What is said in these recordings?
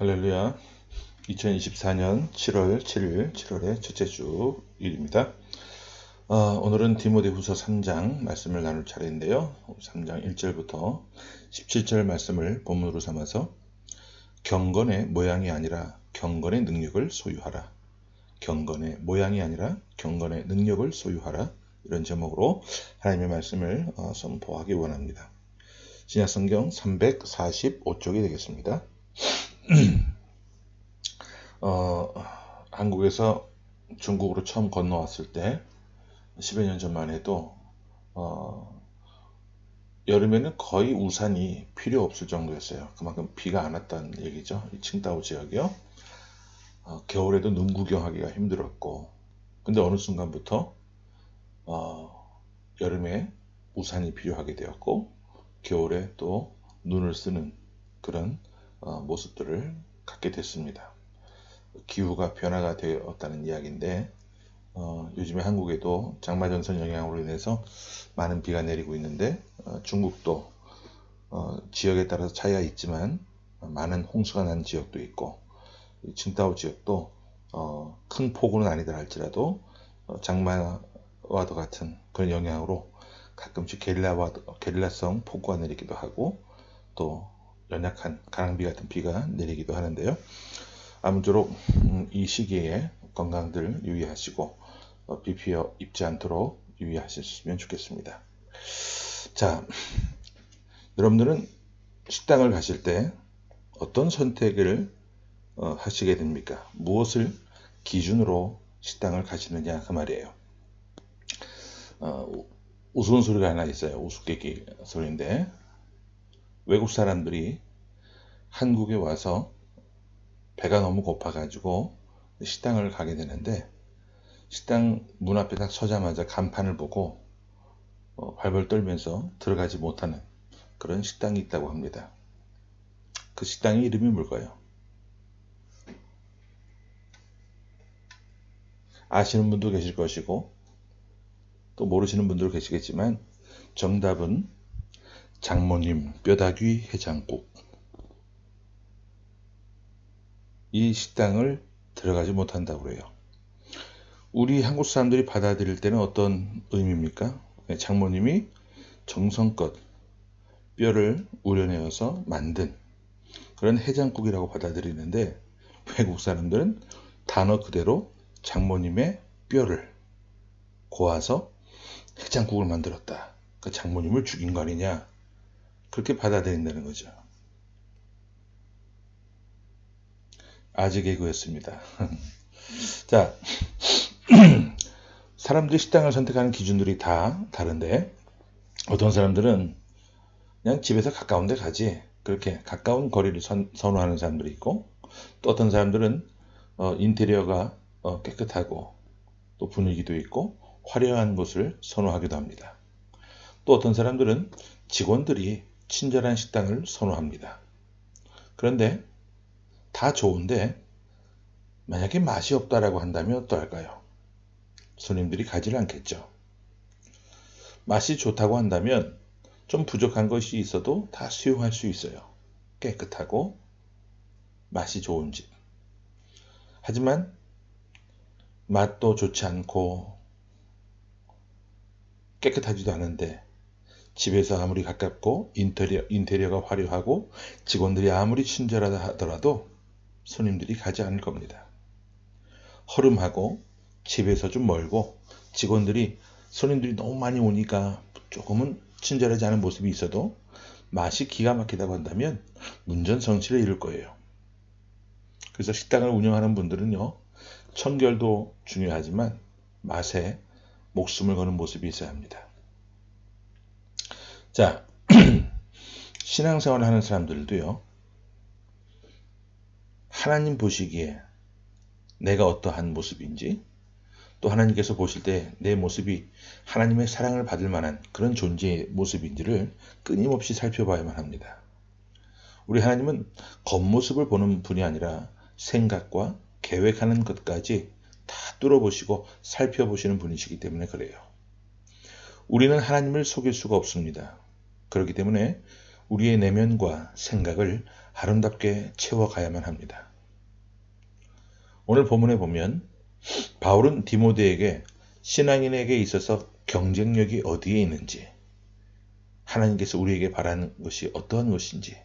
할렐루야. 2024년 7월 7일, 7월의 첫째 주 일입니다. 어, 오늘은 디모데후서 3장 말씀을 나눌 차례인데요. 3장 1절부터 17절 말씀을 본문으로 삼아서 경건의 모양이 아니라 경건의 능력을 소유하라. 경건의 모양이 아니라 경건의 능력을 소유하라. 이런 제목으로 하나님의 말씀을 어, 선포하기 원합니다. 신약성경 345쪽이 되겠습니다. 어, 한국에서 중국으로 처음 건너왔을 때 10여 년 전만 해도 어, 여름에는 거의 우산이 필요 없을 정도였어요. 그만큼 비가 안 왔다는 얘기죠. 이 칭다오 지역이요. 어, 겨울에도 눈 구경하기가 힘들었고, 근데 어느 순간부터 어, 여름에 우산이 필요하게 되었고, 겨울에 또 눈을 쓰는 그런 어, 모습들을 갖게 됐습니다. 기후가 변화가 되었다는 이야기인데 어, 요즘에 한국에도 장마전선 영향으로 인해서 많은 비가 내리고 있는데 어, 중국도 어, 지역에 따라서 차이가 있지만 많은 홍수가 난 지역도 있고 칭다오 지역도 어, 큰 폭우는 아니더라 할지라도 어, 장마와도 같은 그런 영향으로 가끔씩 게릴라와 게릴라성 폭우가 내리기도 하고 또 연약한 가랑비 같은 비가 내리기도 하는데요. 아무쪼록 음, 이 시기에 건강들 유의하시고 어, 비 피어 입지 않도록 유의하셨으면 좋겠습니다. 자, 여러분들은 식당을 가실 때 어떤 선택을 어, 하시게 됩니까? 무엇을 기준으로 식당을 가시느냐 그 말이에요. 어, 우스운 소리가 하나 있어요. 우스깨기 소리인데 외국 사람들이 한국에 와서 배가 너무 고파가지고 식당을 가게 되는데 식당 문 앞에 딱 서자마자 간판을 보고 어, 발벌 떨면서 들어가지 못하는 그런 식당이 있다고 합니다. 그 식당의 이름이 뭘까요? 아시는 분도 계실 것이고 또 모르시는 분도 계시겠지만 정답은 장모님 뼈다귀 해장국 이 식당을 들어가지 못한다고 그래요. 우리 한국 사람들이 받아들일 때는 어떤 의미입니까? 장모님이 정성껏 뼈를 우려내어서 만든 그런 해장국이라고 받아들이는데 외국 사람들은 단어 그대로 장모님의 뼈를 고아서 해장국을 만들었다. 그 장모님을 죽인 거 아니냐? 그렇게 받아들인다는 거죠. 아재 개그였습니다. 자, 사람들이 식당을 선택하는 기준들이 다 다른데 어떤 사람들은 그냥 집에서 가까운 데 가지 그렇게 가까운 거리를 선, 선호하는 사람들이 있고 또 어떤 사람들은 어, 인테리어가 어, 깨끗하고 또 분위기도 있고 화려한 곳을 선호하기도 합니다. 또 어떤 사람들은 직원들이 친절한 식당을 선호합니다. 그런데 다 좋은데 만약에 맛이 없다라고 한다면 어떨까요? 손님들이 가지를 않겠죠. 맛이 좋다고 한다면 좀 부족한 것이 있어도 다 수용할 수 있어요. 깨끗하고 맛이 좋은 집. 하지만 맛도 좋지 않고 깨끗하지도 않은데 집에서 아무리 가깝고 인테리어, 인테리어가 화려하고 직원들이 아무리 친절하다 하더라도 손님들이 가지 않을 겁니다. 허름하고 집에서 좀 멀고 직원들이 손님들이 너무 많이 오니까 조금은 친절하지 않은 모습이 있어도 맛이 기가 막히다고 한다면 문전성시를 이룰 거예요. 그래서 식당을 운영하는 분들은요, 청결도 중요하지만 맛에 목숨을 거는 모습이 있어야 합니다. 자, 신앙생활을 하는 사람들도요, 하나님 보시기에 내가 어떠한 모습인지, 또 하나님께서 보실 때 내 모습이 하나님의 사랑을 받을 만한 그런 존재의 모습인지를 끊임없이 살펴봐야만 합니다. 우리 하나님은 겉모습을 보는 분이 아니라 생각과 계획하는 것까지 다 뚫어보시고 살펴보시는 분이시기 때문에 그래요. 우리는 하나님을 속일 수가 없습니다. 그렇기 때문에 우리의 내면과 생각을 아름답게 채워가야만 합니다. 오늘 본문에 보면 바울은 디모데에게 신앙인에게 있어서 경쟁력이 어디에 있는지, 하나님께서 우리에게 바라는 것이 어떠한 것인지,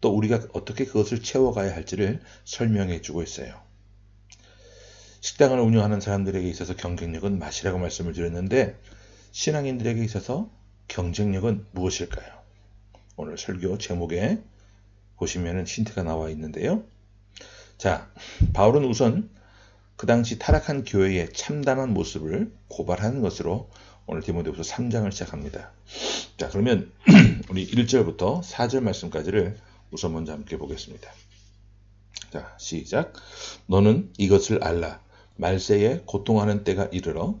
또 우리가 어떻게 그것을 채워가야 할지를 설명해 주고 있어요. 식당을 운영하는 사람들에게 있어서 경쟁력은 맛이라고 말씀을 드렸는데, 신앙인들에게 있어서 경쟁력은 무엇일까요? 오늘 설교 제목에 보시면 힌트가 나와 있는데요. 자, 바울은 우선 그 당시 타락한 교회의 참담한 모습을 고발하는 것으로 오늘 디모데후서 3장을 시작합니다. 자, 그러면 우리 1절부터 4절 말씀까지를 우선 먼저 함께 보겠습니다. 자, 시작. 너는 이것을 알라. 말세에 고통하는 때가 이르러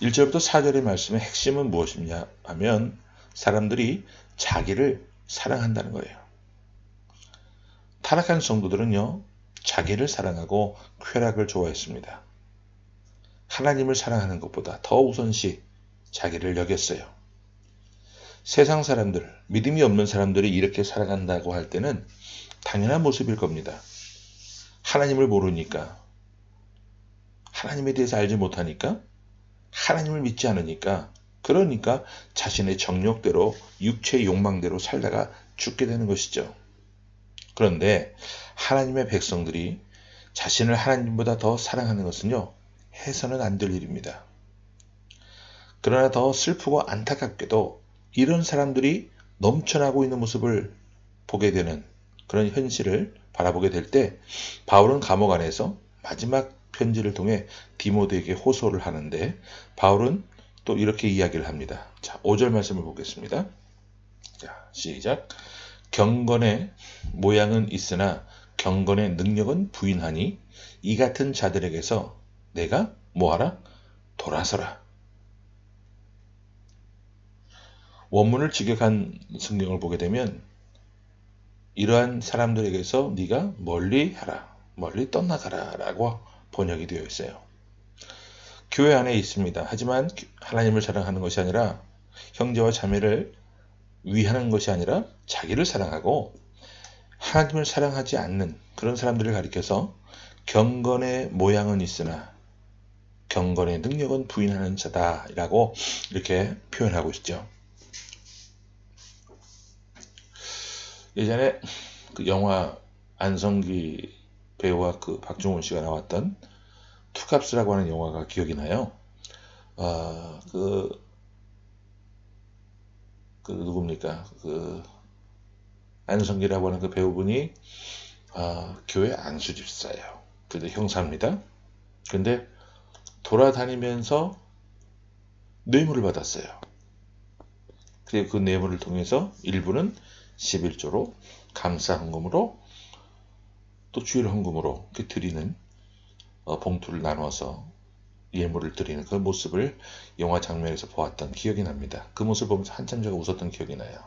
1절부터 4절의 말씀의 핵심은 무엇이냐 하면 사람들이 자기를 사랑한다는 거예요. 타락한 성도들은요, 자기를 사랑하고 쾌락을 좋아했습니다. 하나님을 사랑하는 것보다 더 우선시 자기를 여겼어요. 세상 사람들, 믿음이 없는 사람들이 이렇게 살아간다고 할 때는 당연한 모습일 겁니다. 하나님을 모르니까, 하나님에 대해서 알지 못하니까, 하나님을 믿지 않으니까, 그러니까 자신의 정욕대로, 육체의 욕망대로 살다가 죽게 되는 것이죠. 그런데 하나님의 백성들이 자신을 하나님보다 더 사랑하는 것은요, 해서는 안 될 일입니다. 그러나 더 슬프고 안타깝게도 이런 사람들이 넘쳐나고 있는 모습을 보게 되는 그런 현실을 바라보게 될 때 바울은 감옥 안에서 마지막 편지를 통해 디모데에게 호소를 하는데 바울은 또 이렇게 이야기를 합니다. 자, 5절 말씀을 보겠습니다. 자, 시작. 경건의 모양은 있으나 경건의 능력은 부인하니 이 같은 자들에게서 내가 뭐하라? 돌아서라. 원문을 직역한 성경을 보게 되면 이러한 사람들에게서 네가 멀리 하라, 멀리 떠나가라 라고 번역이 되어 있어요. 교회 안에 있습니다. 하지만 하나님을 사랑하는 것이 아니라 형제와 자매를 위하는 것이 아니라 자기를 사랑하고 하나님을 사랑하지 않는 그런 사람들을 가리켜서 경건의 모양은 있으나 경건의 능력은 부인하는 자다라고 이렇게 표현하고 있죠. 예전에 그 영화 안성기 배우와 그 박종훈 씨가 나왔던 투캅스라고 하는 영화가 기억이 나요. 어, 그그 누굽니까 그 안성기라고 하는 그 배우분이 어, 교회 안수집사예요. 근데 형사입니다. 근데 돌아다니면서 뇌물을 받았어요. 그리고 그 뇌물을 통해서 일부는 11조로 감사 헌금으로 또 주일 헌금으로 드리는 어, 봉투를 나눠서 예물을 드리는 그 모습을 영화 장면에서 보았던 기억이 납니다. 그 모습을 보면서 한참 제가 웃었던 기억이 나요.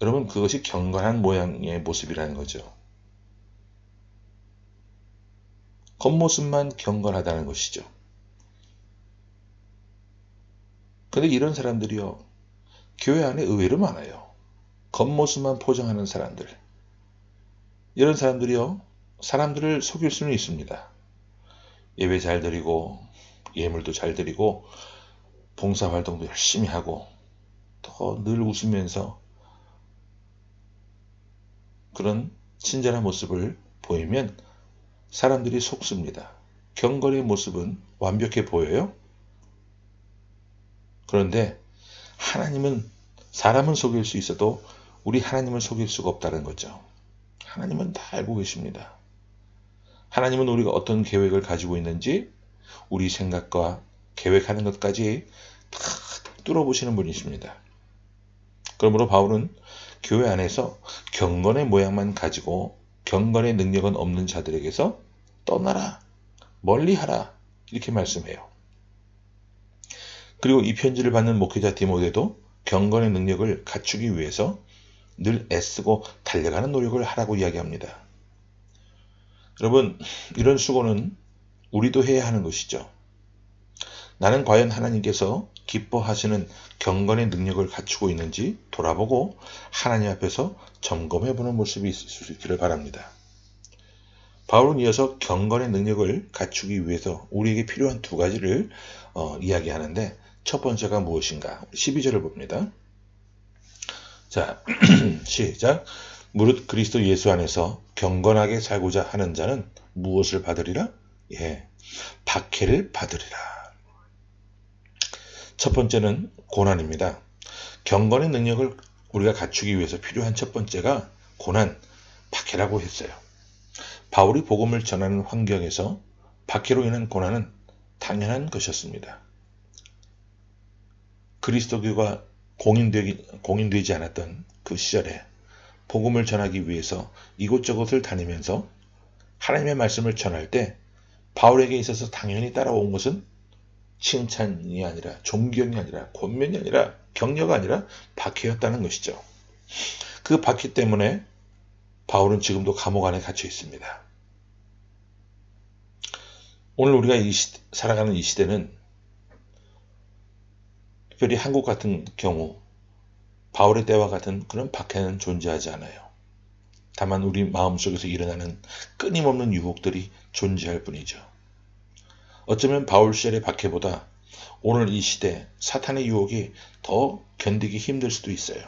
여러분 그것이 경건한 모양의 모습이라는 거죠. 겉모습만 경건하다는 것이죠. 근데 이런 사람들이요. 교회 안에 의외로 많아요. 겉모습만 포장하는 사람들. 이런 사람들이요. 사람들을 속일 수는 있습니다. 예배 잘 드리고 예물도 잘 드리고 봉사 활동도 열심히 하고 더 늘 웃으면서 그런 친절한 모습을 보이면 사람들이 속습니다. 경건의 모습은 완벽해 보여요. 그런데 하나님은 사람은 속일 수 있어도 우리 하나님을 속일 수가 없다는 거죠. 하나님은 다 알고 계십니다. 하나님은 우리가 어떤 계획을 가지고 있는지 우리 생각과 계획하는 것까지 다 뚫어보시는 분이십니다. 그러므로 바울은 교회 안에서 경건의 모양만 가지고 경건의 능력은 없는 자들에게서 떠나라, 멀리하라 이렇게 말씀해요. 그리고 이 편지를 받는 목회자 디모데도 경건의 능력을 갖추기 위해서 늘 애쓰고 달려가는 노력을 하라고 이야기합니다. 여러분, 이런 수고는 우리도 해야 하는 것이죠. 나는 과연 하나님께서 기뻐하시는 경건의 능력을 갖추고 있는지 돌아보고 하나님 앞에서 점검해 보는 모습이 있을 수 있기를 바랍니다. 바울은 이어서 경건의 능력을 갖추기 위해서 우리에게 필요한 두 가지를 어, 이야기하는데 첫 번째가 무엇인가? 12절을 봅니다. 자, 시작. 무릇 그리스도 예수 안에서 경건하게 살고자 하는 자는 무엇을 받으리라? 예, 박해를 받으리라. 첫 번째는 고난입니다. 경건의 능력을 우리가 갖추기 위해서 필요한 첫 번째가 고난, 박해라고 했어요. 바울이 복음을 전하는 환경에서 박해로 인한 고난은 당연한 것이었습니다. 그리스도교가 공인되기, 공인되지 않았던 그 시절에 복음을 전하기 위해서 이곳저곳을 다니면서 하나님의 말씀을 전할 때 바울에게 있어서 당연히 따라온 것은 칭찬이 아니라 존경이 아니라 권면이 아니라 격려가 아니라 박해였다는 것이죠. 그 박해 때문에 바울은 지금도 감옥 안에 갇혀 있습니다. 오늘 우리가 이 시, 살아가는 이 시대는 특별히 한국 같은 경우 바울의 때와 같은 그런 박해는 존재하지 않아요. 다만 우리 마음속에서 일어나는 끊임없는 유혹들이 존재할 뿐이죠. 어쩌면 바울 시절의 박해보다 오늘 이 시대 사탄의 유혹이 더 견디기 힘들 수도 있어요.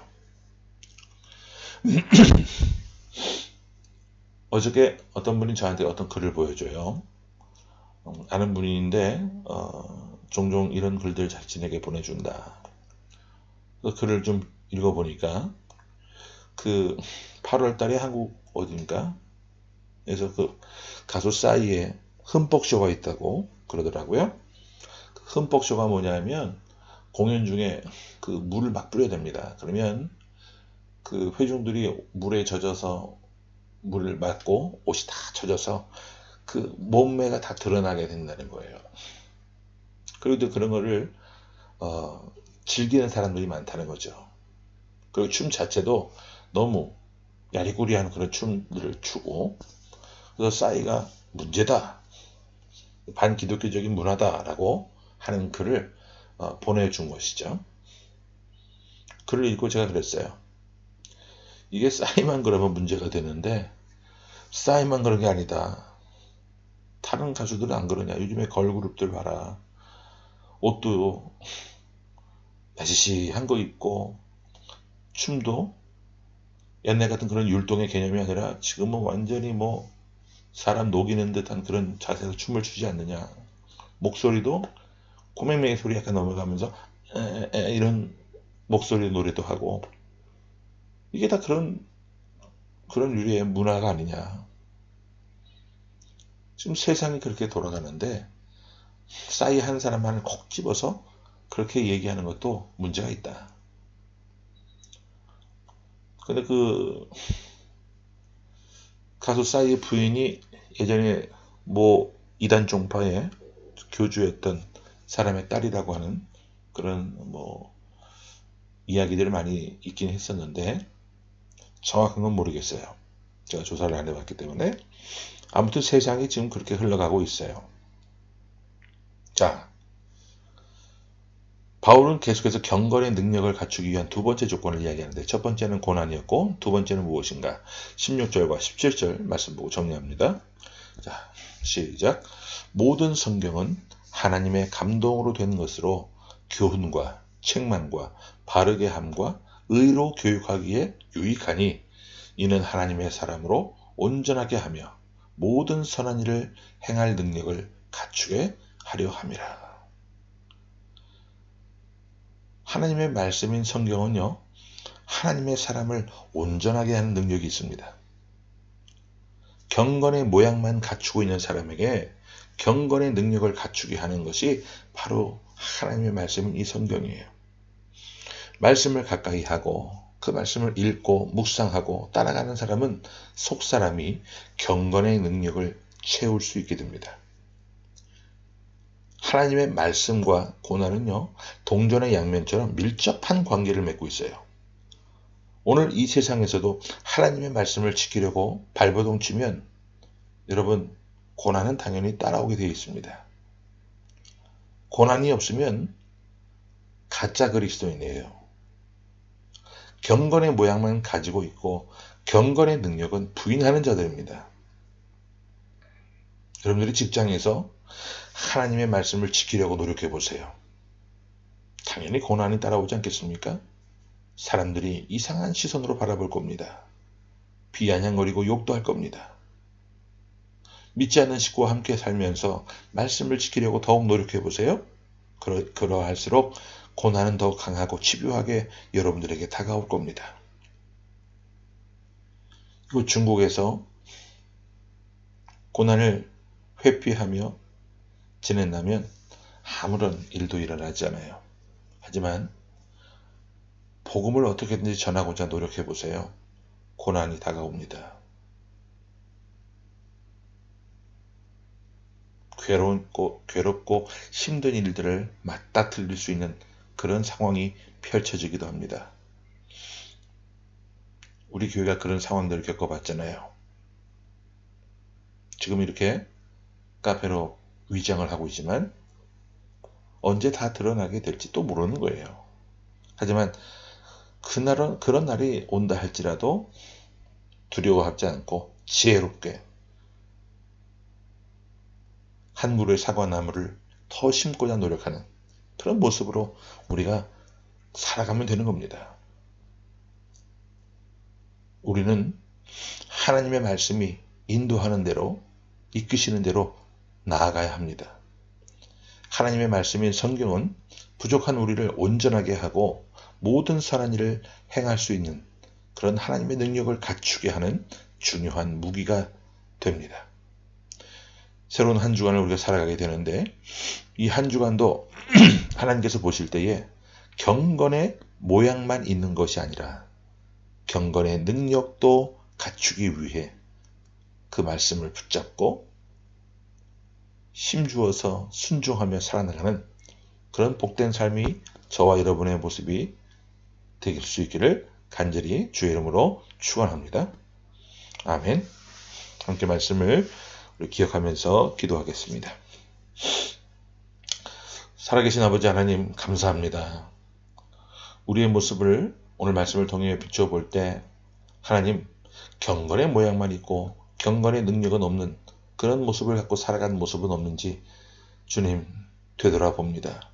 어저께 어떤 분이 저한테 어떤 글을 보여줘요. 음, 아는 분인데 어, 종종 이런 글들 자신에게 보내준다. 그 글을 좀 읽어보니까 그 8월 달에 한국 어딘가 그래서 그 가수 싸이에 흠뻑쇼가 있다고 그러더라고요. 그 흠뻑쇼가 뭐냐면 공연 중에 그 물을 막 뿌려야 됩니다. 그러면 그 회중들이 물에 젖어서 물을 맞고 옷이 다 젖어서 그 몸매가 다 드러나게 된다는 거예요. 그리고 그런 거를 어, 즐기는 사람들이 많다는 거죠. 그리고 춤 자체도 너무 야리구리한 그런 춤들을 추고 그래서 싸이가 문제다. 반기독교적인 문화다라고 하는 글을 어, 보내준 것이죠. 글을 읽고 제가 그랬어요. 이게 싸이만 그러면 문제가 되는데 싸이만 그런 게 아니다. 다른 가수들은 안 그러냐. 요즘에 걸그룹들 봐라. 옷도 야시시한 거 입고 춤도 옛날 같은 그런 율동의 개념이 아니라 지금은 완전히 뭐 사람 녹이는 듯한 그런 자세에서 춤을 추지 않느냐. 목소리도 코맹맹이 소리 약간 넘어가면서 에, 에, 이런 목소리 노래도 하고 이게 다 그런 그런 유리의 문화가 아니냐. 지금 세상이 그렇게 돌아가는데 싸이 한 사람만을 콕 집어서 그렇게 얘기하는 것도 문제가 있다. 근데 그 가수 싸이의 부인이 예전에 뭐 이단 종파의 교주였던 사람의 딸이라고 하는 그런 뭐 이야기들을 많이 있긴 했었는데 정확한 건 모르겠어요. 제가 조사를 안 해봤기 때문에 아무튼 세상이 지금 그렇게 흘러가고 있어요. 자, 바울은 계속해서 경건의 능력을 갖추기 위한 두 번째 조건을 이야기하는데 첫 번째는 고난이었고 두 번째는 무엇인가? 16절과 17절 말씀 보고 정리합니다. 자, 시작. 모든 성경은 하나님의 감동으로 된 것으로 교훈과 책망과 바르게 함과 의로 교육하기에 유익하니 이는 하나님의 사람으로 온전하게 하며 모든 선한 일을 행할 능력을 갖추게 하려 함이라. 하나님의 말씀인 성경은요, 하나님의 사람을 온전하게 하는 능력이 있습니다. 경건의 모양만 갖추고 있는 사람에게 경건의 능력을 갖추게 하는 것이 바로 하나님의 말씀인 이 성경이에요. 말씀을 가까이 하고 그 말씀을 읽고 묵상하고 따라가는 사람은 속 사람이 경건의 능력을 채울 수 있게 됩니다. 하나님의 말씀과 고난은요, 동전의 양면처럼 밀접한 관계를 맺고 있어요. 오늘 이 세상에서도 하나님의 말씀을 지키려고 발버둥 치면 여러분, 고난은 당연히 따라오게 되어 있습니다. 고난이 없으면 가짜 그리스도인이에요. 경건의 모양만 가지고 있고 경건의 능력은 부인하는 자들입니다. 여러분들이 직장에서 하나님의 말씀을 지키려고 노력해 보세요. 당연히 고난이 따라오지 않겠습니까? 사람들이 이상한 시선으로 바라볼 겁니다. 비아냥거리고 욕도 할 겁니다. 믿지 않는 식구와 함께 살면서 말씀을 지키려고 더욱 노력해 보세요. 그러, 그러할수록 고난은 더 강하고 집요하게 여러분들에게 다가올 겁니다. 그리고 중국에서 고난을 회피하며 지낸다면 아무런 일도 일어나지 않아요. 하지만 복음을 어떻게든지 전하고자 노력해 보세요. 고난이 다가옵니다. 괴롭고, 괴롭고 힘든 일들을 맞닥뜨릴 수 있는 그런 상황이 펼쳐지기도 합니다. 우리 교회가 그런 상황들을 겪어봤잖아요. 지금 이렇게 카페로 위장을 하고 있지만 언제 다 드러나게 될지 또 모르는 거예요. 하지만 그날은 그런 날이 온다 할지라도 두려워하지 않고 지혜롭게 한 무리의 사과나무를 더 심고자 노력하는 그런 모습으로 우리가 살아가면 되는 겁니다. 우리는 하나님의 말씀이 인도하는 대로 이끄시는 대로 나아가야 합니다. 하나님의 말씀인 성경은 부족한 우리를 온전하게 하고 모든 선한 일을 행할 수 있는 그런 하나님의 능력을 갖추게 하는 중요한 무기가 됩니다. 새로운 한 주간을 우리가 살아가게 되는데 이 한 주간도 하나님께서 보실 때에 경건의 모양만 있는 것이 아니라 경건의 능력도 갖추기 위해 그 말씀을 붙잡고 힘주어서 순종하며 살아나가는 그런 복된 삶이 저와 여러분의 모습이 되길 수 있기를 간절히 주의 이름으로 축원합니다. 아멘. 함께 말씀을 기억하면서 기도하겠습니다. 살아계신 아버지 하나님 감사합니다. 우리의 모습을 오늘 말씀을 통해 비춰볼 때 하나님 경건의 모양만 있고 경건의 능력은 없는 그런 모습을 갖고 살아간 모습은 없는지 주님 되돌아봅니다.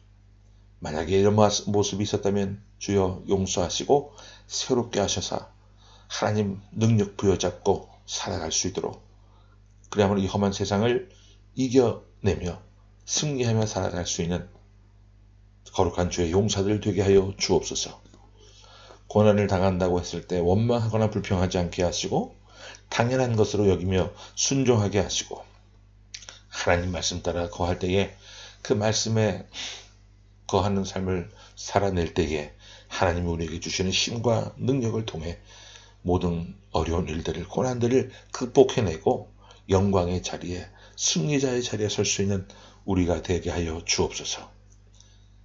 만약에 이런 모습이 있었다면 주여 용서하시고 새롭게 하셔서 하나님 능력 부여잡고 살아갈 수 있도록 그래야만 이 험한 세상을 이겨내며 승리하며 살아갈 수 있는 거룩한 주의 용사들 되게 하여 주옵소서. 고난을 당한다고 했을 때 원망하거나 불평하지 않게 하시고 당연한 것으로 여기며 순종하게 하시고 하나님 말씀 따라 거할 때에 그 말씀에 거하는 삶을 살아낼 때에 하나님이 우리에게 주시는 힘과 능력을 통해 모든 어려운 일들을 고난들을 극복해내고 영광의 자리에 승리자의 자리에 설 수 있는 우리가 되게 하여 주옵소서.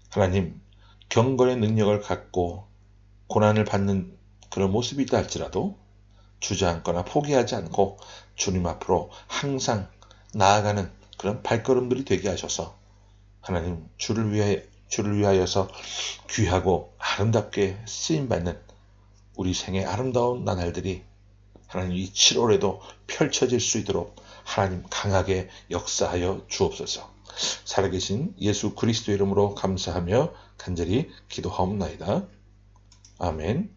하나님 경건의 능력을 갖고 고난을 받는 그런 모습이 있다 할지라도 주저앉거나 포기하지 않고 주님 앞으로 항상 나아가는 그런 발걸음들이 되게 하셔서 하나님 주를 위해 주를 위하여서 귀하고 아름답게 쓰임 받는 우리 생의 아름다운 나날들이 하나님 이 7월에도 펼쳐질 수 있도록 하나님 강하게 역사하여 주옵소서. 살아계신 예수 그리스도 이름으로 감사하며 간절히 기도하옵나이다. 아멘.